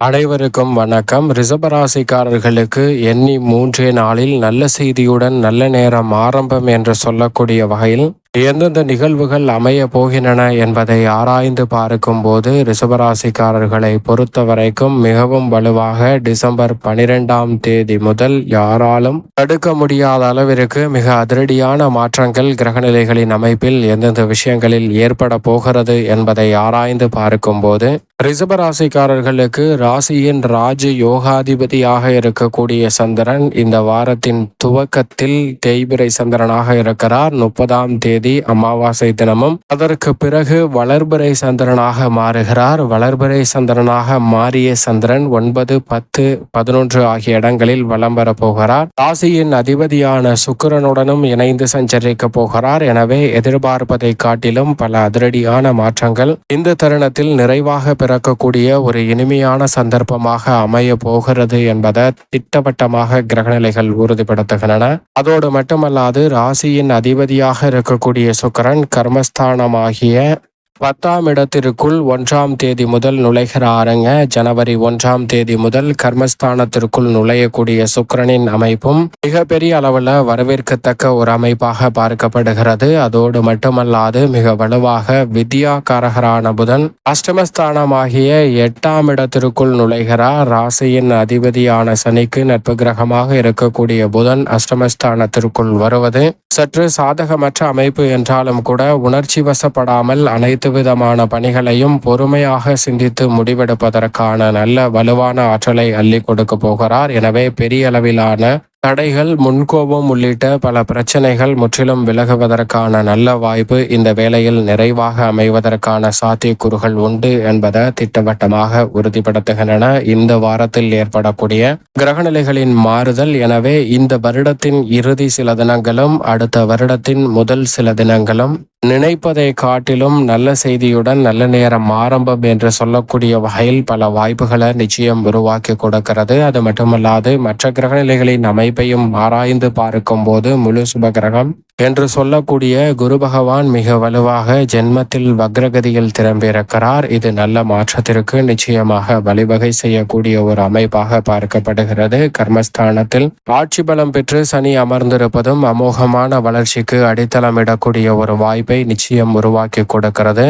அனைவருக்கும் வணக்கம். ரிசபராசிக்காரர்களுக்கு எண்ணி மூன்றே நாளில் நல்ல செய்தியுடன் நல்ல நேரம் ஆரம்பம் என்று சொல்லக்கூடிய வகையில் எந்தெந்த நிகழ்வுகள் அமைய போகின்றன என்பதை ஆராய்ந்து பார்க்கும் போது ரிசபராசிக்காரர்களை பொறுத்த வரைக்கும் மிகவும் வலுவாக டிசம்பர் பனிரெண்டாம் தேதி முதல் யாராலும் தடுக்க முடியாத அளவிற்கு மிக அதிரடியான மாற்றங்கள் கிரகநிலைகளின் அமைப்பில் எந்தெந்த விஷயங்களில் ஏற்பட போகிறது என்பதை ஆராய்ந்து பார்க்கும் போது ரிசபராசிக்காரர்களுக்கு ராசியின் ராஜ யோகாதிபதியாக இருக்கக்கூடிய சந்திரன் இந்த வாரத்தின் துவக்கத்தில் தேய்பிரை சந்திரனாக இருக்கிறார். முப்பதாம் தேதி அமாவாசை தினமும். அதற்கு பிறகு வளர்பிறை சந்திரனாக மாறுகிறார். வளர்பிறை சந்திரனாக மாறிய சந்திரன் ஒன்பது பத்து பதினொன்று ஆகிய இடங்களில் வலம் போகிறார். ராசியின் அதிபதியான சுக்கிரனுடனும் இணைந்து சஞ்சரிக்க போகிறார். எனவே எதிர்பார்ப்பதை காட்டிலும் பல அதிரடியான மாற்றங்கள் இந்த தருணத்தில் நிறைவாக பிறக்கக்கூடிய ஒரு இனிமையான சந்தர்ப்பமாக அமைய போகிறது என்பதை திட்டவட்டமாக கிரகநிலைகள் உறுதிப்படுத்துகின்றன. அதோடு மட்டுமல்லாது ராசியின் அதிபதியாக இருக்கக்கூடிய சுக்கரன் கர்மஸ்தானமாகிய பத்தாம் இடத்திற்குள் ஒன்றாம் தேதி முதல் நுழைகிறாருங்க ஜனவரி ஒன்றாம் தேதி முதல் கர்மஸ்தானத்திற்குள் நுழையக்கூடிய சுக்கரனின் அமைப்பும் மிகப்பெரிய அளவில் வரவேற்கத்தக்க ஒரு அமைப்பாக பார்க்கப்படுகிறது. அதோடு மட்டுமல்லாது மிக வலுவாக வித்யாகாரகரான புதன் அஷ்டமஸ்தானமாகிய எட்டாம் இடத்திற்குள் நுழைகிறார். ராசியின் அதிபதியான சனிக்கு நட்பு கிரகமாக இருக்கக்கூடிய புதன் அஷ்டமஸ்தானத்திற்குள் வருவது சற்று சாதகமற்ற அமைப்பு என்றாலும் கூட உணர்ச்சி வசப்படாமல் அனைத்து விதமான பணிகளையும் பொறுமையாக சிந்தித்து முடிவெடுப்பதற்கான நல்ல வலுவான ஆற்றலை அள்ளி கொடுக்க போகிறார். எனவே பெரிய அளவிலான தடைகள் முன்கோபம் உள்ளிட்ட பல பிரச்சனைகள் முற்றிலும் விலகுவதற்கான நல்ல வாய்ப்பு இந்த வேளையில் நிறைவாக அமைவதற்கான சாத்தியக்கூறுகள் உண்டு என்பதை திட்டவட்டமாக உறுதிப்படுத்துகின்றன. இந்த வாரத்தில் ஏற்படக்கூடிய கிரகநிலைகளின் மாறுதல் எனவே இந்த வருடத்தின் இறுதி சில தினங்களும் அடுத்த வருடத்தின் முதல் சில தினங்களும் நினைப்பதை காட்டிலும் நல்ல செய்தியுடன் நல்ல நேரம் ஆரம்பம் என்று சொல்லக்கூடிய வகையில் பல வாய்ப்புகளை நிச்சயம் உருவாக்கி கொடுக்கிறது. அது மட்டுமல்லாது மற்ற கிரகநிலைகளின் அமைப்பு அமைப்பையும் ஆராய்ந்து பார்க்கும் போது முழு சுப கிரகம் என்று சொல்லக்கூடிய குரு பகவான் மிக வலுவாக ஜென்மத்தில் வக்ரகதியில் திரும்பியிருக்கிறார் இது நல்ல மாற்றத்திற்கு நிச்சயமாக வழிவகை செய்யக்கூடிய ஒரு அமைப்பாக பார்க்கப்படுகிறது. கர்மஸ்தானத்தில் ஆட்சி பலம் பெற்று சனி அமர்ந்திருப்பதும் அமோகமான வளர்ச்சிக்கு அடித்தளமிடக்கூடிய ஒரு வாய்ப்பை நிச்சயம் உருவாக்கி கொடுக்கிறது.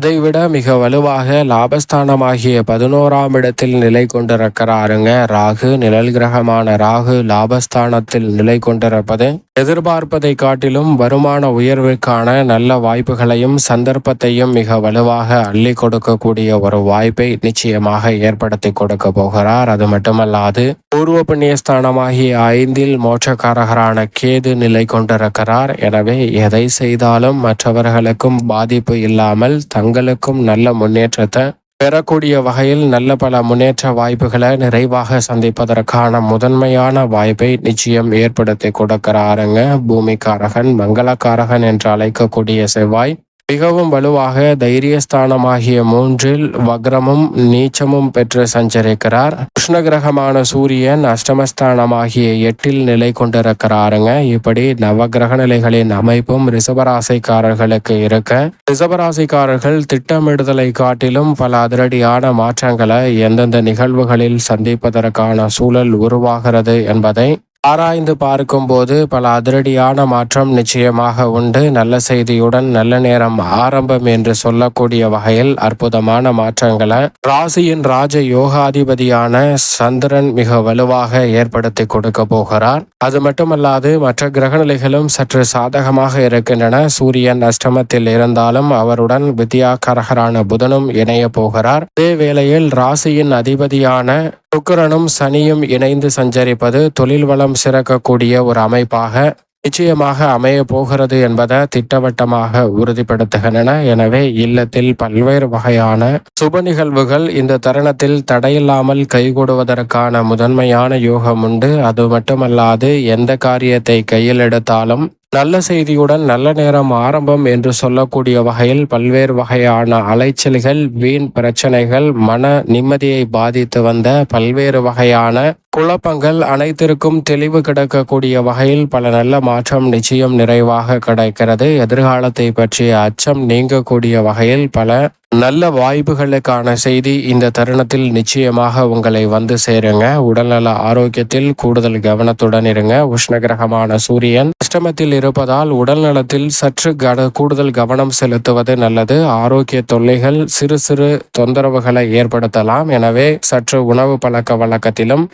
அதைவிட மிக வலுவாக லாபஸ்தானமாகிய பதினோராம் இடத்தில் நிலை கொண்டிருக்கிறாருங்க. ராகு நிழல் கிரகமான ராகு லாபஸ்தானத்தில் நிலை கொண்டிருப்பது எதிர்பார்ப்பதை காட்டிலும் வருமான உயர்வுக்கான நல்ல வாய்ப்புகளையும் சந்தர்ப்பத்தையும் மிக வலுவாக அள்ளி கொடுக்கக்கூடிய ஒரு வாய்ப்பை நிச்சயமாக ஏற்படுத்தி கொடுக்க போகிறார். அது மட்டுமல்லாது பூர்வ புண்ணியஸ்தானமாகிய ஐந்தில் மோட்சக்காரகரான கேது நிலை கொண்டிருக்கிறார். எனவே எதை செய்தாலும் மற்றவர்களுக்கும் பாதிப்பு இல்லாமல் உங்களுக்கும் நல்ல முன்னேற்றத்தை பெறக்கூடிய வகையில் நல்ல பல முன்னேற்ற வாய்ப்புகளை நிறைவாக சந்திப்பதற்கான முதன்மையான வாய்ப்பை நிச்சயம் ஏற்படுத்தி கொடுக்கிறாருங்க. பூமிக்காரகன் மங்களக்காரகன் என்று அழைக்கக்கூடிய செவ்வாய். மிகவும் வலுவாக தைரியஸ்தானமாகிய மூன்றில் வக்ரமும் நீச்சமும் பெற்று சஞ்சரிக்கிறார். கிருஷ்ண கிரகமான சூரியன் அஷ்டமஸ்தானமாகிய எட்டில் நிலை கொண்டிருக்கிறாருங்க. இப்படி நவகிரக நிலைகளின் அமைப்பும் ரிசபராசிக்காரர்களுக்கு இருக்க. ரிசபராசிக்காரர்கள் திட்டமிடுதலை காட்டிலும் பல அதிரடியான மாற்றங்களை எந்தெந்த நிகழ்வுகளில் சந்திப்பதற்கான சூழல் உருவாகிறது என்பதை ஆராய்ந்து பார்க்கும்போது பல அதிரடியான மாற்றம் நிச்சயமாக உண்டு. நல்ல செய்தியுடன் நல்ல நேரம் ஆரம்பம் என்று சொல்லக்கூடிய வகையில் அற்புதமான மாற்றங்களை ராசியின் ராஜ யோகாதிபதியான சந்திரன் மிக வலுவாக ஏற்படுத்தி கொடுக்க போகிறார். அது மட்டுமல்லாது மற்ற கிரகநிலைகளும் சற்று சாதகமாக இருக்கின்றன. சூரியன் அஷ்டமத்தில் இருந்தாலும் அவருடன் வித்யாகரகரான புதனும் இணைய போகிறார். அதே வேளையில் ராசியின் அதிபதியான சுக்கரனும் சனியும் இணைந்து சஞ்சரிப்பது தொழில் வளம் சிறக்கக்கூடிய ஒரு அமைப்பாக நிச்சயமாக அமைய போகிறது என்பதை திட்டவட்டமாக உறுதிப்படுத்துகின்றன. எனவே இல்லத்தில் பல்வேறு வகையான சுப நிகழ்வுகள் இந்த தருணத்தில் தடையில்லாமல் கைகூடுவதற்கான முதன்மையான யோகம் உண்டு. அது மட்டுமல்லாது எந்த காரியத்தை கையில் எடுத்தாலும் நல்ல செய்தியுடன் நல்ல நேரம் ஆரம்பம் என்று சொல்லக்கூடிய வகையில் பல்வேறு வகையான அலைச்சல்கள் வீண் பிரச்சனைகள் மன நிம்மதியை பாதித்து வந்த பல்வேறு வகையான குழப்பங்கள் அனைத்திற்கும் தெளிவு கிடைக்கக்கூடிய வகையில் பல நல்ல மாற்றம் நிச்சயம் நிறைவாக கிடைக்கிறது. எதிர்காலத்தை பற்றிய அச்சம் நீங்கக்கூடிய வகையில் பல நல்ல வாய்ப்புகளுக்கான செய்தி இந்த தருணத்தில் நிச்சயமாக உங்களை வந்து சேருங்க. உடல்நல ஆரோக்கியத்தில் கூடுதல் கவனத்துடன் இருங்க. உஷ்ணகிரகமான சூரியன் அஷ்டமத்தில் இருப்பதால் உடல் நலத்தில் சற்று கன கூடுதல் கவனம் செலுத்துவது நல்லது. ஆரோக்கிய தொல்லைகள் சிறு சிறு தொந்தரவுகளை ஏற்படுத்தலாம். எனவே சற்று உணவு பழக்க வழக்கத்திலும்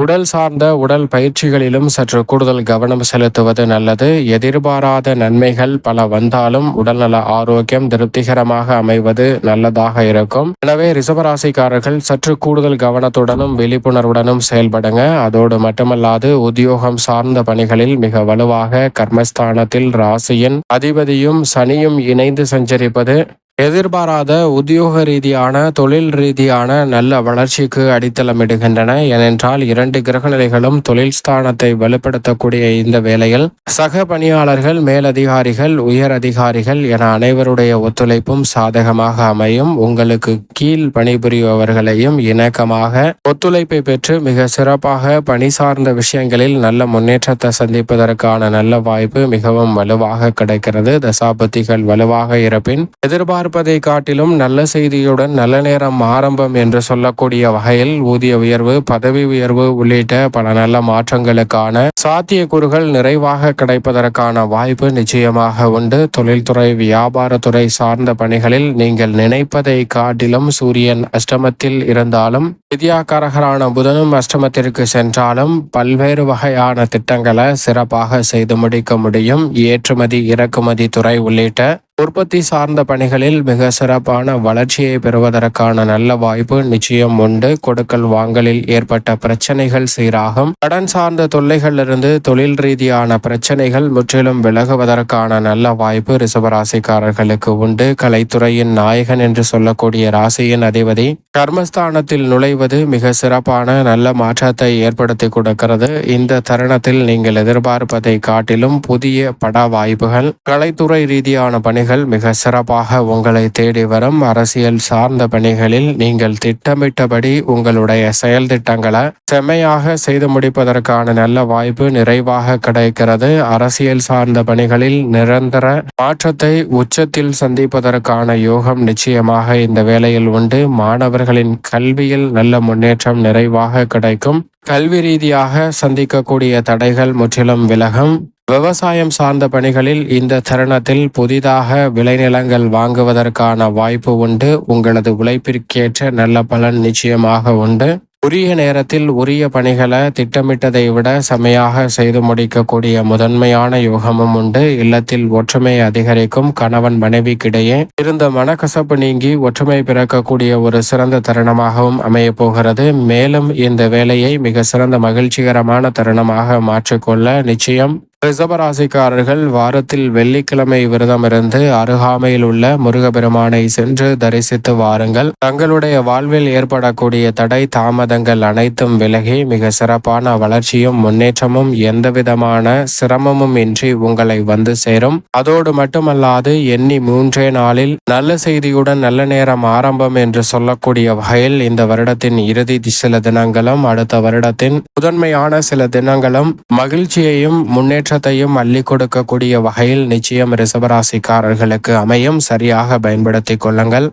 உடல் சார்ந்த உடல் பயிற்சிகளிலும் சற்று கூடுதல் கவனம் செலுத்துவது நல்லது. எதிர்பாராத நன்மைகள் பல வந்தாலும் உடல்நல ஆரோக்கியம் திருப்திகரமாக அமைவது நல்லதாக இருக்கும். எனவே ரிசவராசிக்காரர்கள் சற்று கூடுதல் கவனத்துடனும் விழிப்புணர்வுடனும் செயல்படுங்க. அதோடு மட்டுமல்லாது உத்தியோகம் சார்ந்த பணிகளில் மிக வலுவாக கர்மஸ்தானத்தில் ராசியின் அதிபதியும் சனியும் இணைந்து சஞ்சரிப்பது எதிர்பாராத உத்தியோக ரீதியான தொழில் ரீதியான நல்ல வளர்ச்சிக்கு அடித்தளமிடுகின்றன. ஏனென்றால் இரண்டு கிரகநிலைகளும் தொழில் ஸ்தானத்தை வலுப்படுத்தக்கூடிய இந்த வேளையில் சக பணியாளர்கள் மேலதிகாரிகள் உயர் அதிகாரிகள் என அனைவருடைய ஒத்துழைப்பும் சாதகமாக அமையும். உங்களுக்கு கீழ் பணிபுரிபவர்களையும் இணக்கமாக ஒத்துழைப்பை பெற்று மிக சிறப்பாக பணி சார்ந்த விஷயங்களில் நல்ல முன்னேற்றத்தை சந்திப்பதற்கான நல்ல வாய்ப்பு மிகவும் வலுவாக கிடைக்கிறது. தசாபத்திகள் வலுவாக இருப்பின் எதிர்பார்ப்பு எதிர்பார்ப்பதை காட்டிலும் நல்ல செய்தியுடன் நல்ல நேரம் ஆரம்பம் என்று சொல்லக்கூடிய வகையில் ஊதிய உயர்வு பதவி உயர்வு உள்ளிட்ட பல நல்ல மாற்றங்களுக்கான சாத்தியக்கூறுகள் நிறைவாக கிடைப்பதற்கான வாய்ப்பு நிச்சயமாக உண்டு. தொழில்துறை வியாபாரத்துறை சார்ந்த பணிகளில் நீங்கள் நினைப்பதை காட்டிலும் சூரியன் அஷ்டமத்தில் இருந்தாலும் வித்யாகாரகரான புதனும் அஷ்டமத்திற்கு சென்றாலும் பல்வேறு வகையான திட்டங்களை சிறப்பாக செய்து முடிக்க முடியும். ஏற்றுமதி இறக்குமதி துறை உள்ளிட்ட உற்பத்தி சார்ந்த பணிகளில் மிக சிறப்பான வளர்ச்சியை பெறுவதற்கான நல்ல வாய்ப்பு நிச்சயம் உண்டு. கொடுக்கல் வாங்கலில் ஏற்பட்ட பிரச்சனைகள் சீராகும். கடன் சார்ந்த தொல்லைகளிலிருந்து தொழில் ரீதியான பிரச்சனைகள் முற்றிலும் விலகுவதற்கான நல்ல வாய்ப்பு ரிசவராசிக்காரர்களுக்கு உண்டு. கலைத்துறையின் நாயகன் என்று சொல்லக்கூடிய ராசியின் அதிபதி கர்மஸ்தானத்தில் செய்வது மிக சிறப்பான நல்ல மாற்றத்தை ஏற்படுத்தி கொடுக்கிறது. இந்த தருணத்தில் நீங்கள் எதிர்பார்ப்பதை காட்டிலும் புதிய பட வாய்ப்புகள் கலைத்துறை ரீதியான பணிகள் பணிகள் மிக சிறப்பாக உங்களை தேடி வரும். அரசியல் சார்ந்த பணிகளில் நீங்கள் திட்டமிட்டபடி உங்களுடைய செயல் திட்டங்களை செம்மையாக செய்து முடிப்பதற்கான நல்ல வாய்ப்பு நிறைவாக கிடைக்கிறது. அரசியல் சார்ந்த பணிகளில் நிரந்தர மாற்றத்தை உச்சத்தில் சந்திப்பதற்கான யோகம் நிச்சயமாக இந்த வேளையில் உண்டு. மாணவர்களின் கல்வியில் நல்ல முன்னேற்றம் நிறைவாக கிடைக்கும். கல்வி ரீதியாக சந்திக்கக்கூடிய தடைகள் முற்றிலும் விலகும். விவசாயம் சார்ந்த பணிகளில் இந்த தருணத்தில் புதிதாக விளைநிலங்கள் வாங்குவதற்கான வாய்ப்பு உண்டு. உங்களது உழைப்பிற்கேற்ற நல்ல பலன் நிச்சயமாக உண்டு. உரிய நேரத்தில் உரிய பணிகளை திட்டமிட்டதை விட செமையாக செய்து முடிக்கக்கூடிய முதன்மையான யோகமும் உண்டு. இல்லத்தில் ஒற்றுமை அதிகரிக்கும். கணவன் மனைவிக்கிடையே இருந்த மனக்கசப்பு நீங்கி ஒற்றுமை பிறக்கக்கூடிய ஒரு சிறந்த தருணமாகவும் அமைய போகிறது மேலும் இந்த வேலையை மிக சிறந்த மகிழ்ச்சிகரமான தருணமாக மாற்றிக்கொள்ள நிச்சயம் ரிசபராசிக்காரர்கள் வாரத்தில் வெள்ளிக்கிழமை விரதம் இருந்து அருகாமையில் உள்ள முருகபெருமானை சென்று தரிசித்து வாருங்கள். தங்களுடைய வாழ்வில் ஏற்படக்கூடிய தடை தாமதங்கள் அனைத்தும் விலகி மிக சிறப்பான வளர்ச்சியும் முன்னேற்றமும் எந்தவிதமான சிரமமும் இன்றி உங்களை வந்து சேரும். அதோடு மட்டுமல்லாது எண்ணி மூன்றே நாளில் நல்ல செய்தியுடன் நல்ல நேரம் ஆரம்பம் என்று சொல்லக்கூடிய வகையில் இந்த வருடத்தின் இறுதி சில தினங்களும் அடுத்த வருடத்தின் முதன்மையான சில தினங்களும் மகிழ்ச்சியையும் முன்னேற்ற முன்னேற்றத்தையும் அள்ளி கொடுக்கக்கூடிய வகையில் நிச்சயம் ரிசபராசிக்காரர்களுக்கு அமையும். சரியாக பயன்படுத்தி கொள்ளுங்கள்.